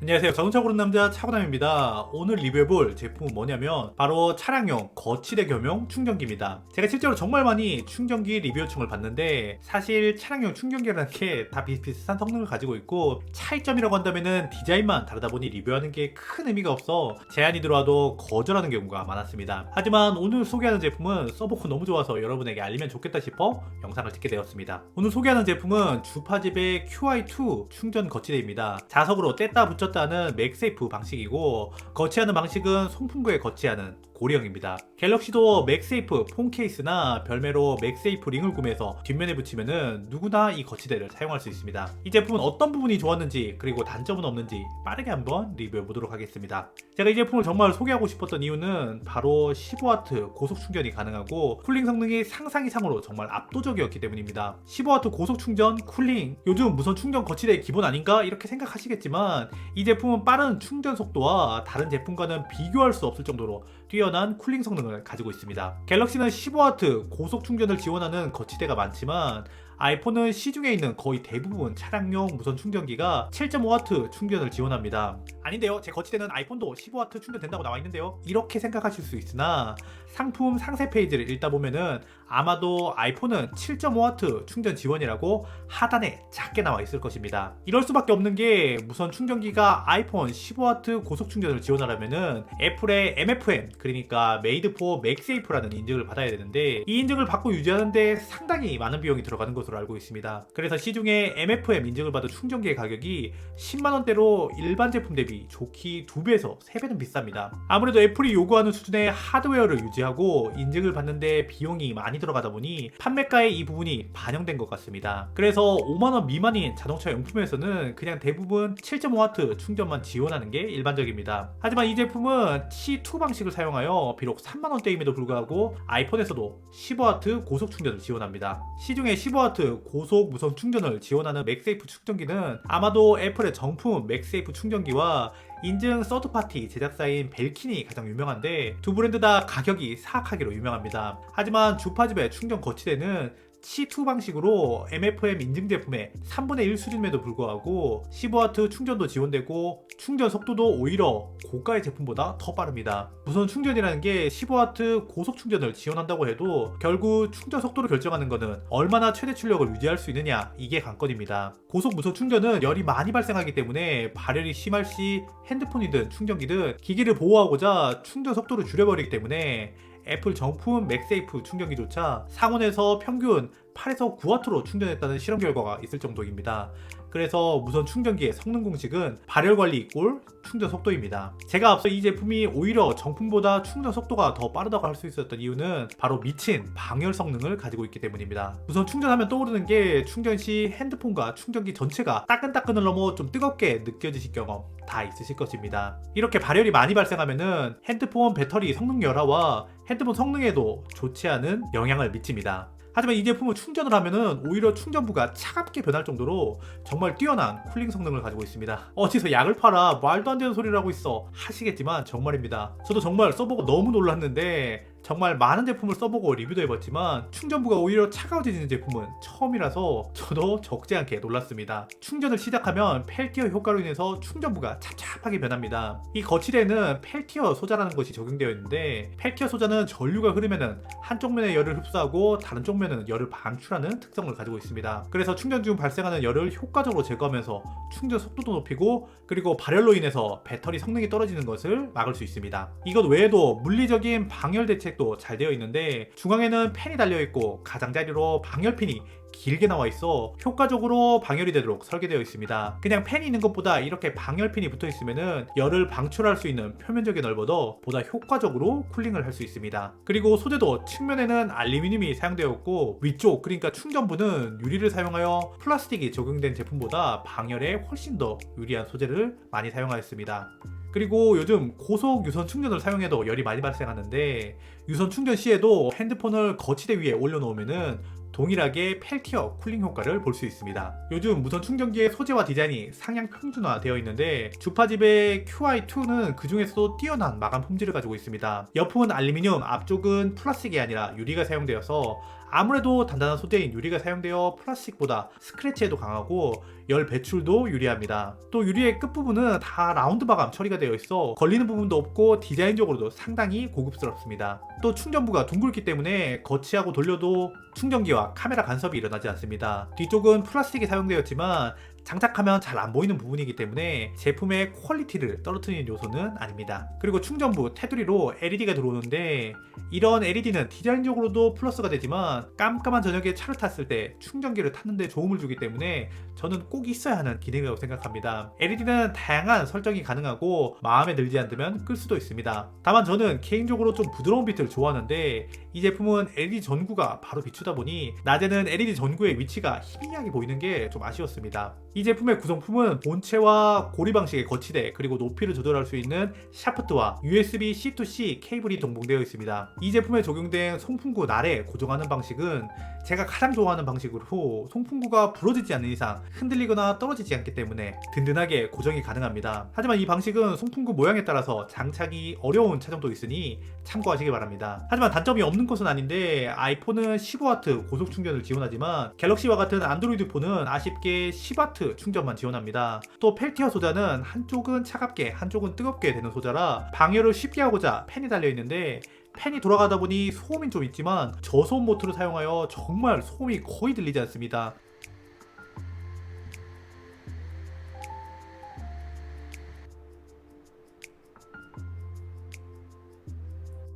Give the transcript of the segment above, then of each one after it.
안녕하세요. 자동차 고른 남자 차고남입니다. 오늘 리뷰해볼 제품은 뭐냐면 바로 차량용 거치대 겸용 충전기입니다. 제가 실제로 정말 많이 충전기 리뷰 요청을 받는데 사실 차량용 충전기라는 게 다 비슷비슷한 성능을 가지고 있고 차이점이라고 한다면은 디자인만 다르다 보니 리뷰하는 게 큰 의미가 없어 제안이 들어와도 거절하는 경우가 많았습니다. 하지만 오늘 소개하는 제품은 써보고 너무 좋아서 여러분에게 알리면 좋겠다 싶어 영상을 찍게 되었습니다. 오늘 소개하는 제품은 주파집의 QI2 충전 거치대입니다. 자석으로 뗐다 붙였다 는 맥세이프 방식이고 거치하는 방식은 송풍구에 거치하는 고리형입니다. 갤럭시도 맥세이프 폰 케이스나 별매로 맥세이프 링을 구매해서 뒷면에 붙이면은 누구나 이 거치대를 사용할 수 있습니다. 이 제품은 어떤 부분이 좋았는지 그리고 단점은 없는지 빠르게 한번 리뷰해 보도록 하겠습니다. 제가 이 제품을 정말 소개하고 싶었던 이유는 바로 15W 고속 충전이 가능하고 쿨링 성능이 상상 이상으로 정말 압도적이었기 때문입니다. 15W 고속 충전, 쿨링, 요즘 무선 충전 거치대 기본 아닌가 이렇게 생각하시겠지만 이 제품은 빠른 충전 속도와 다른 제품과는 비교할 수 없을 정도로 뛰어 난 쿨링 성능을 가지고 있습니다. 갤럭시는 15W 고속 충전을 지원하는 거치대가 많지만 아이폰은 시중에 있는 거의 대부분 차량용 무선 충전기가 7.5W 충전을 지원합니다. 아닌데요. 제 거치대는 아이폰도 15W 충전된다고 나와 있는데요. 이렇게 생각하실 수 있으나 상품 상세 페이지를 읽다 보면은 아마도 아이폰은 7.5W 충전 지원이라고 하단에 작게 나와 있을 것입니다. 이럴 수밖에 없는 게 무선 충전기가 아이폰 15W 고속 충전을 지원하려면은 애플의 MFM 그러니까 메이드 포 맥세이프라는 인증을 받아야 되는데 이 인증을 받고 유지하는데 상당히 많은 비용이 들어가는 것으로 알고 있습니다. 그래서 시중에 MFM 인증을 받은 충전기의 가격이 10만 원대로 일반 제품 대비 좋기 2배에서 3배는 비쌉니다. 아무래도 애플이 요구하는 수준의 하드웨어를 유지하고 인증을 받는데 비용이 많이 들어가다 보니 판매가에 이 부분이 반영된 것 같습니다. 그래서 5만 원 미만인 자동차 용품에서는 그냥 대부분 7.5W 충전만 지원하는 게 일반적입니다. 하지만 이 제품은 C2 방식을 사용하여 비록 3만 원대임에도 불구하고 아이폰에서도 15W 고속 충전을 지원합니다. 시중에 15W 고속 무선 충전을 지원하는 맥세이프 충전기는 아마도 애플의 정품 맥세이프 충전기와 인증 서드파티 제작사인 벨킨이 가장 유명한데 두 브랜드 다 가격이 사악하기로 유명합니다. 하지만 주파집의 충전 거치대는 C2 방식으로 MFM 인증 제품의 3분의 1 수준임에도 불구하고 15W 충전도 지원되고 충전 속도도 오히려 고가의 제품보다 더 빠릅니다. 무선 충전이라는 게 15W 고속 충전을 지원한다고 해도 결국 충전 속도를 결정하는 것은 얼마나 최대 출력을 유지할 수 있느냐 이게 관건입니다. 고속 무선 충전은 열이 많이 발생하기 때문에 발열이 심할 시 핸드폰이든 충전기든 기기를 보호하고자 충전 속도를 줄여버리기 때문에 애플 정품 맥세이프 충전기조차 상온에서 평균 8에서 9와트로 충전했다는 실험 결과가 있을 정도입니다. 그래서 무선 충전기의 성능 공식은 발열 관리 꼴 충전 속도입니다. 제가 앞서 이 제품이 오히려 정품보다 충전 속도가 더 빠르다고 할 수 있었던 이유는 바로 미친 방열 성능을 가지고 있기 때문입니다. 우선 충전하면 떠오르는 게 충전 시 핸드폰과 충전기 전체가 따끈따끈을 넘어 좀 뜨겁게 느껴지실 경험 다 있으실 것입니다. 이렇게 발열이 많이 발생하면은 핸드폰 배터리 성능 열화와 핸드폰 성능에도 좋지 않은 영향을 미칩니다. 하지만 이 제품을 충전을 하면은 오히려 충전부가 차갑게 변할 정도로 정말 뛰어난 쿨링 성능을 가지고 있습니다. 어디서 약을 팔아 말도 안 되는 소리를 하고 있어 하시겠지만 정말입니다. 저도 정말 써보고 너무 놀랐는데 정말 많은 제품을 써보고 리뷰도 해봤지만 충전부가 오히려 차가워지는 제품은 처음이라서 저도 적지 않게 놀랐습니다. 충전을 시작하면 펠티어 효과로 인해서 충전부가 찹찹하게 변합니다. 이 거치대는 펠티어 소자라는 것이 적용되어 있는데 펠티어 소자는 전류가 흐르면은 한쪽 면의 열을 흡수하고 다른 쪽 면은 열을 방출하는 특성을 가지고 있습니다. 그래서 충전 중 발생하는 열을 효과적으로 제거하면서 충전 속도도 높이고 그리고 발열로 인해서 배터리 성능이 떨어지는 것을 막을 수 있습니다. 이것 외에도 물리적인 방열 대책도 잘 되어 있는데 중앙에는 팬이 달려 있고 가장자리로 방열핀이 길게 나와 있어 효과적으로 방열이 되도록 설계되어 있습니다. 그냥 팬이 있는 것보다 이렇게 방열핀이 붙어 있으면은 열을 방출할 수 있는 표면적이 넓어도 보다 효과적으로 쿨링을 할 수 있습니다. 그리고 소재도 측면에는 알루미늄이 사용되어 있고 위쪽 그러니까 충전부는 유리를 사용하여 플라스틱이 적용된 제품보다 방열에 훨씬 더 유리한 소재를 많이 사용하였습니다. 그리고 요즘 고속 유선 충전을 사용해도 열이 많이 발생하는데 유선 충전 시에도 핸드폰을 거치대 위에 올려놓으면은 동일하게 펠티어 쿨링 효과를 볼 수 있습니다. 요즘 무선 충전기의 소재와 디자인이 상향 평준화 되어 있는데 주파집의 QI2는 그 중에서도 뛰어난 마감 품질을 가지고 있습니다. 옆은 알루미늄, 앞쪽은 플라스틱이 아니라 유리가 사용되어서 아무래도 단단한 소재인 유리가 사용되어 플라스틱보다 스크래치에도 강하고 열 배출도 유리합니다. 또 유리의 끝부분은 다 라운드 마감 처리가 되어 있어 걸리는 부분도 없고 디자인적으로도 상당히 고급스럽습니다. 또 충전부가 둥글기 때문에 거치하고 돌려도 충전기와 카메라 간섭이 일어나지 않습니다. 뒤쪽은 플라스틱이 사용되었지만 장착하면 잘 안 보이는 부분이기 때문에 제품의 퀄리티를 떨어뜨리는 요소는 아닙니다. 그리고 충전부 테두리로 LED가 들어오는데 이런 LED는 디자인적으로도 플러스가 되지만 깜깜한 저녁에 차를 탔을 때 충전기를 탔는데 도움을 주기 때문에 저는 꼭 있어야 하는 기능이라고 생각합니다. LED는 다양한 설정이 가능하고 마음에 들지 않으면 끌 수도 있습니다. 다만 저는 개인적으로 좀 부드러운 빛을 좋아하는데 이 제품은 LED 전구가 바로 비추다 보니 낮에는 LED 전구의 위치가 희미하게 보이는 게 좀 아쉬웠습니다. 이 제품의 구성품은 본체와 고리 방식의 거치대 그리고 높이를 조절할 수 있는 샤프트와 USB C2C 케이블이 동봉되어 있습니다. 이 제품에 적용된 송풍구 날에 고정하는 방식은 제가 가장 좋아하는 방식으로 송풍구가 부러지지 않는 이상 흔들리거나 떨어지지 않기 때문에 든든하게 고정이 가능합니다. 하지만 이 방식은 송풍구 모양에 따라서 장착이 어려운 차종도 있으니 참고하시기 바랍니다. 하지만 단점이 없는 것은 아닌데 아이폰은 15W 고속 충전을 지원하지만 갤럭시와 같은 안드로이드 폰은 아쉽게 10W 충전만 지원합니다. 또 펠티어 소자는 한쪽은 차갑게 한쪽은 뜨겁게 되는 소자라 방열을 쉽게 하고자 팬이 달려 있는데 팬이 돌아가다 보니 소음이 좀 있지만 저소음 모터를 사용하여 정말 소음이 거의 들리지 않습니다.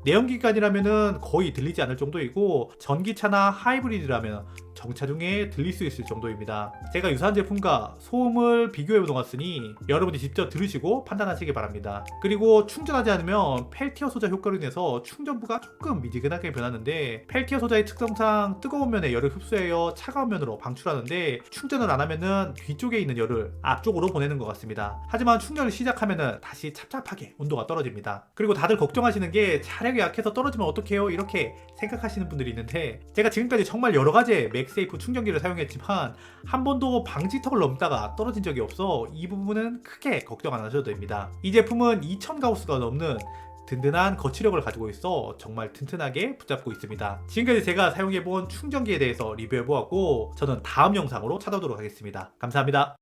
내연기관이라면 거의 들리지 않을 정도이고 전기차나 하이브리드라면 정차 중에 들릴 수 있을 정도입니다. 제가 유사한 제품과 소음을 비교해 보았으니 여러분이 직접 들으시고 판단하시기 바랍니다. 그리고 충전하지 않으면 펠티어 소자 효과로 인해서 충전부가 조금 미지근하게 변하는데 펠티어 소자의 특성상 뜨거운 면에 열을 흡수하여 차가운 면으로 방출하는데 충전을 안 하면은 뒤쪽에 있는 열을 앞쪽으로 보내는 것 같습니다. 하지만 충전을 시작하면은 다시 찹찹하게 온도가 떨어집니다. 그리고 다들 걱정하시는 게 차량이 약해서 떨어지면 어떡해요? 이렇게 생각하시는 분들이 있는데 제가 지금까지 정말 여러 가지의 맥 세이프 충전기를 사용했지만 한 번도 방지턱을 넘다가 떨어진 적이 없어 이 부분은 크게 걱정 안 하셔도 됩니다. 이 제품은 2000 가우스가 넘는 든든한 거치력을 가지고 있어 정말 튼튼하게 붙잡고 있습니다. 지금까지 제가 사용해본 충전기에 대해서 리뷰해보았고 저는 다음 영상으로 찾아오도록 하겠습니다. 감사합니다.